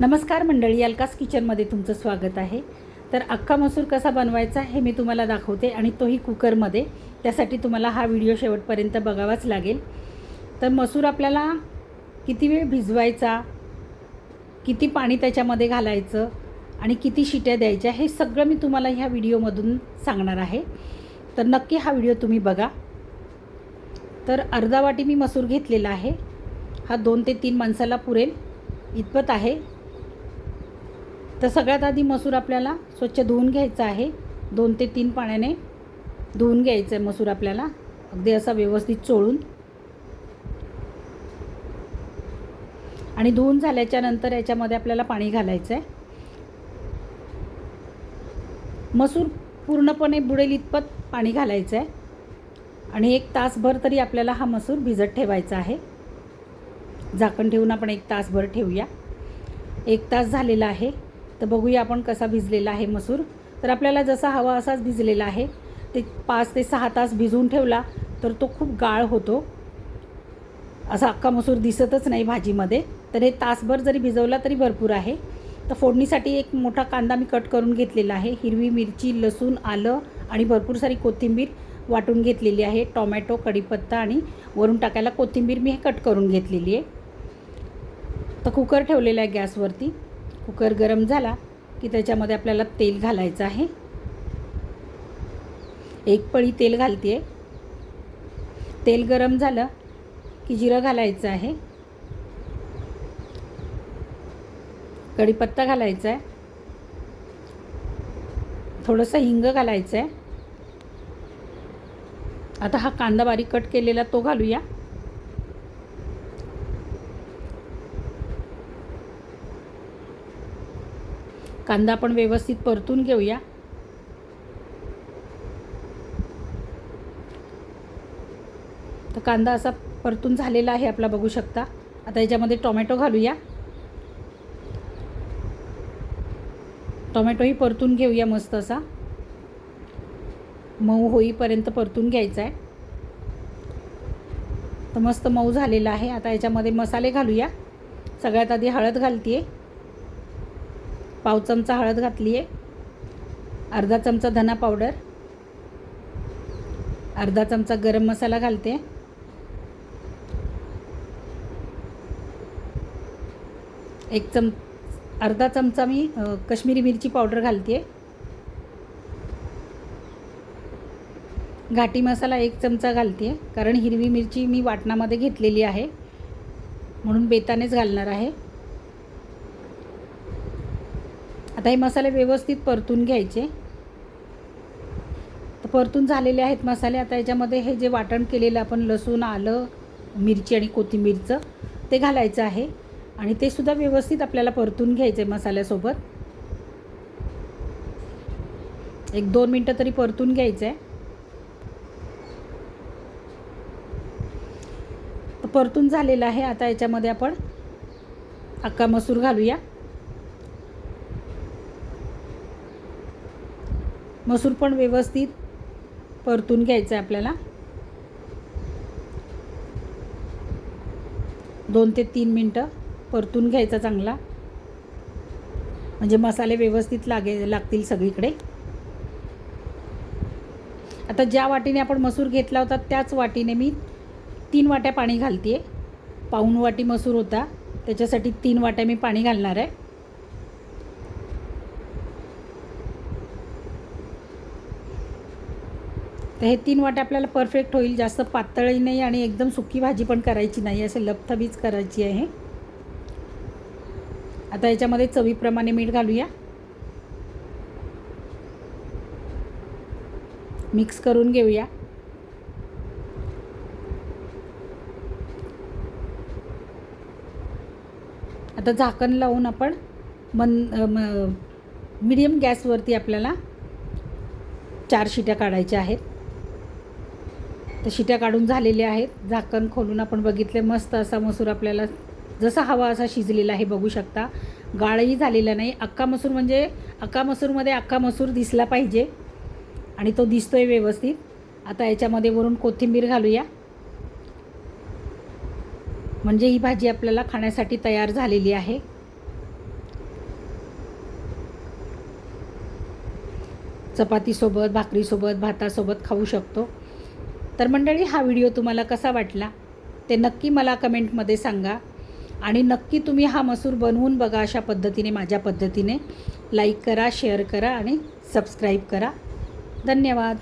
नमस्कार मंडळी अलकास किचनमध्ये तुमचं स्वागत आहे. तर अख्खा मसूर कसा बनवायचा हे मी तुम्हाला दाखवते आणि तोही कुकरमध्ये. त्यासाठी तुम्हाला हा व्हिडिओ शेवटपर्यंत बघावाच लागेल. तर मसूर आपल्याला किती वेळ भिजवायचा किती पाणी त्याच्यामध्ये घालायचं आणि किती शिट्या द्यायच्या हे सगळं मी तुम्हाला ह्या व्हिडिओमधून सांगणार आहे. तर नक्की हा व्हिडिओ तुम्ही बघा. तर अर्धा वाटी मी मसूर घेतलेला आहे. हा दोन ते तीन माणसाला पुरेल. इतपत आहे. तर सगळ्यात आधी मसूर आपल्याला स्वच्छ धुवून घ्यायचा आहे. दोन ते तीन पाण्याने धुवून घ्यायचं आहे मसूर आपल्याला. अगदी असा व्यवस्थित चोळून. आणि धुवून झाल्याच्यानंतर याच्यामध्ये आपल्याला पाणी घालायचं आहे. मसूर पूर्णपणे बुडेल इतपत पाणी घालायचं आहे. आणि एक तासभर तरी आपल्याला हा मसूर भिजत ठेवायचा आहे. झाकण ठेवून आपण एक तासभर ठेवूया. एक तास झालेला आहे. तर बघूया आपण कसा भिजलेला आहे मसूर. तर आपल्याला जसा हवा असाच भिजलेला आहे. ते पाच ते सहा तास भिजवून ठेवला तर तो खूप गाळ होतो. असा अख्खा मसूर दिसतच नाही भाजीमध्ये. तर हे तासभर जरी भिजवला तरी भरपूर आहे. तर फोडणीसाठी एक मोठा कांदा मी कट करून घेतलेला आहे. हिरवी मिरची लसूण आलं आणि भरपूर सारी कोथिंबीर वाटून घेतलेली आहे. टोमॅटो कढीपत्ता आणि वरून टाकायला कोथिंबीर मी हे कट करून घेतलेली आहे. तर कुकर ठेवलेला आहे गॅसवरती. कुकर गरम झाला की त्याच्यामध्ये आपल्याला तेल घालायचं आहे. एक पळी तेल घालते तेल गरम झालं की जिरं घालायचं आहे. कढीपत्ता घालायचा आहे. थोडंसं हिंग घालायचं आहे. आता हा कांदा बारीक कट केलेला तो घालूया. कांदा आपण व्यवस्थित परतून घेऊया. तर कांदा असा परतून झालेला आहे आपला बघू शकता. आता याच्यामध्ये टोमॅटो घालूया. टोमॅटोही परतून घेऊया मस्त असा. मऊ होईपर्यंत परतून घ्यायचा आहे तर मस्त मऊ झालेला आहे. आता याच्यामध्ये मसाले घालूया. सगळ्यात आधी हळद घालते आहे पाव चमचा हळद घातली आहे अर्धा चमचा धना पावडर. अर्धा चमचा गरम मसाला घालते. एक चम अर्धा चमचा मी कश्मीरी मिरची पावडर घालते. घाटी मसाला एक चमचा घालते कारण हिरवी मिरची मी वाटणामध्ये घेतलेली आहे. म्हणून बेतानेच घालणार आहे. आता हे मसाले व्यवस्थित परतून घ्यायचे. तर परतून झालेले आहेत मसाले. आता याच्यामध्ये हे जे वाटण केलेलं आपण लसूण आलं मिरची आणि कोथिंबीरचं ते घालायचं आहे. आणि ते सुद्धा व्यवस्थित आपल्याला परतून घ्यायचं आहे मसाल्यासोबत. एक दोन मिनटं तरी परतून घ्यायचं आहे तर परतून झालेलं आहे. आता याच्यामध्ये आपण अक्का मसूर घालूया. मसूर पण व्यवस्थित परतून घ्यायचं आहे आपल्याला. दोन ते तीन मिनटं परतून घ्यायचा चांगला. म्हणजे मसाले व्यवस्थित लागे लागतील सगळीकडे. आता ज्या वाटीने आपण मसूर घेतला होता त्याच वाटीने मी तीन वाट्या पाणी घालते आहे पाऊण वाटी मसूर होता त्याच्यासाठी तीन वाट्या मी पाणी घालणार आहे. तर हे तीन वाटे आपल्याला परफेक्ट होईल. जास्त पातळी नाही आणि एकदम सुकी भाजी पण करायची नाही. असे लपथबीच करायची आहे. आता याच्यामध्ये चवीप्रमाणे मीठ घालूया. मिक्स करून घेऊया. आता झाकण लावून आपण मन मिडियम गॅसवरती आपल्याला चार शिट्या काढायच्या आहेत. तर शिट्या काढून झालेल्या आहेत. झाकण खोलून आपण बघितले मस्त असा मसूर आपल्याला जसा हवा असा शिजलेला आहे बघू शकता. गाळही झालेला नाही. अक्का मसूर म्हणजे अक्का मसूरमध्ये अक्का मसूर दिसला पाहिजे आणि तो दिसतोय व्यवस्थित. आता याच्यामध्ये वरून कोथिंबीर घालूया. म्हणजे ही भाजी आपल्याला खाण्यासाठी तयार झालेली आहे. चपातीसोबत भाकरीसोबत भातासोबत खाऊ शकतो. तर मंडळी हा व्हिडिओ तुम्हाला कसा वाटला ते नक्की मला कमेंटमध्ये सांगा. आणि नक्की तुम्ही हा मसूर बनवून बघा अशा पद्धतीने माझ्या पद्धतीने. लाईक करा शेअर करा आणि सबस्क्राईब करा. धन्यवाद.